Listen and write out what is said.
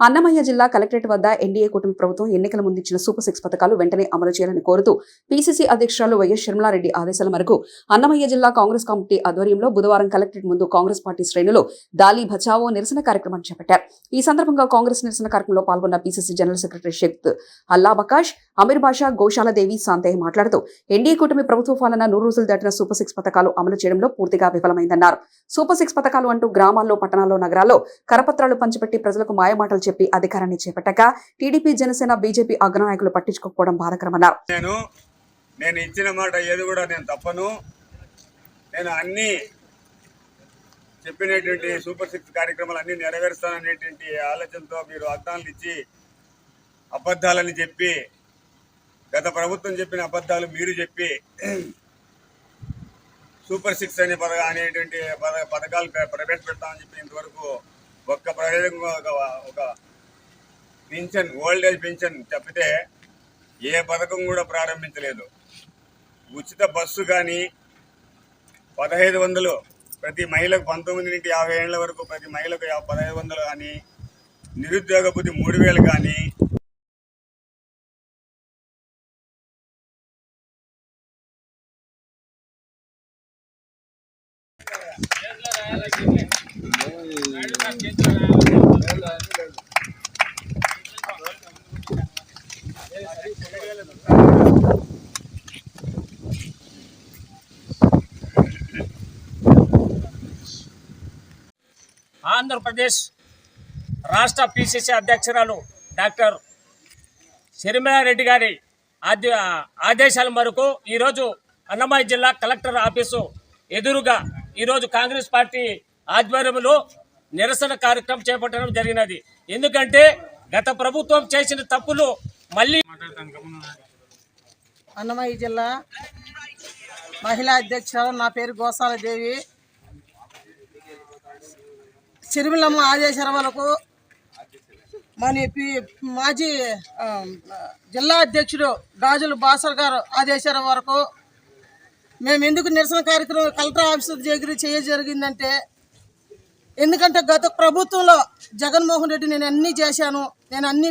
అన్నమయ్య జిల్లా కలెక్టరేట్ వద్ద ఎన్డీఏ కూటమి ప్రభుత్వం ఎన్నికల ముందు ఇచ్చిన సూపర్ సిక్స్ పథకాలు వెంటనే అమలు చేయాలని కోరుతూ పీసీసీ అధ్యక్షురాలు వైఎస్ షర్మిలారెడ్డి ఆదేశాల మేరకు అన్నమయ్య జిల్లా కాంగ్రెస్ కమిటీ ఆధ్వర్యంలో బుధవారం కలెక్టరేట్ ముందు కాంగ్రెస్ పార్టీ శ్రేణులు దాలి బచావో నిరసన కార్యక్రమాన్ని చేపట్టారు. ఈ సందర్భంగా కాంగ్రెస్ నిరసన కార్యక్రమంలో పాల్గొన్న PCC general secretary Shaik Allah Baksh Amir Basha Goshaladevi Santhaiah మాట్లాడుతూ ఎన్డీఏ కూటమి ప్రభుత్వ పాలన నూరు రోజులు దాటిన సూపర్ సిక్స్ పథకాలు అమలు చేయడంలో పూర్తిగా విఫలమైందన్నారు. సూపర్ సిక్స్ పథకాలు అంటూ గ్రామాల్లో పట్టణాల్లో నగరాల్లో కరపత్రాలు పంచిపెట్టి ప్రజలకు మాయమాటలు చెప్పి అధికారాన్ని చేపట్టక టీడీపీ జనసేన బీజేపీ అగ్రనాయకులు పట్టించుకోకపోవడం బాధకరమన్నారు. నేను నేను ఇచ్చిన మాట ఏది కూడా నేను తప్పను. నేను అన్ని చెప్పినటువంటి సూపర్ సిక్స్ కార్యక్రమాలు అన్ని నెరవేరుస్తాననేటువంటి ఆలోచనతో మీరు అర్థాలు ఇచ్చి అబద్ధాలని చెప్పి గత ప్రభుత్వం చెప్పిన అబద్ధాలు మీరు చెప్పి సూపర్ సిక్స్ అనే పథ అనేటువంటి పథకాలు ప్రవేశపెడతామని చెప్పి ఇంతవరకు అదేవిధంగా ఒక ఒక పింఛన్ ఓల్డ్ ఏజ్ పింఛన్ తప్పితే ఏ పథకం కూడా ప్రారంభించలేదు. ఉచిత బస్సు కానీ పదహైదు వందలు ప్రతి మహిళకు పంతొమ్మిది నుండి యాభై ఏళ్ళ వరకు ప్రతి మహిళకు పదహైదు వందలు కానీ నిరుద్యోగ బుద్ధి మూడు వేలు కానీ ఆంధ్రప్రదేశ్ రాష్ట్ర పిసిసి అధ్యక్షురాలు డాక్టర్ షర్మిలారెడ్డి గారి ఆద్య ఆదేశాల మేరకు ఈరోజు అన్నమయ్య జిల్లా కలెక్టర్ ఆఫీసు ఎదురుగా ఈరోజు కాంగ్రెస్ పార్టీ ఆధ్వర్యంలో నిరసన కార్యక్రమం చేపట్టడం జరిగినది. ఎందుకంటే గత ప్రభుత్వం చేసిన తప్పులు మళ్ళీ అన్నమయ్య జిల్లా మహిళా అధ్యక్షురాలు నా పేరు గోసాల దేవి చిరుమిలమ్మ ఆదేశాల వరకు మన మాజీ జిల్లా అధ్యక్షుడు గాజుల బాసర్ గారు ఆదేశాల వరకు మేము ఎందుకు నిరసన కార్యక్రమం కలెక్టర్ ఆఫీసర్ దగ్గర చేయ జరిగిందంటే ఎందుకంటే గత ప్రభుత్వంలో జగన్మోహన్ రెడ్డి నేను అన్నీ చేశాను నేను అన్నీ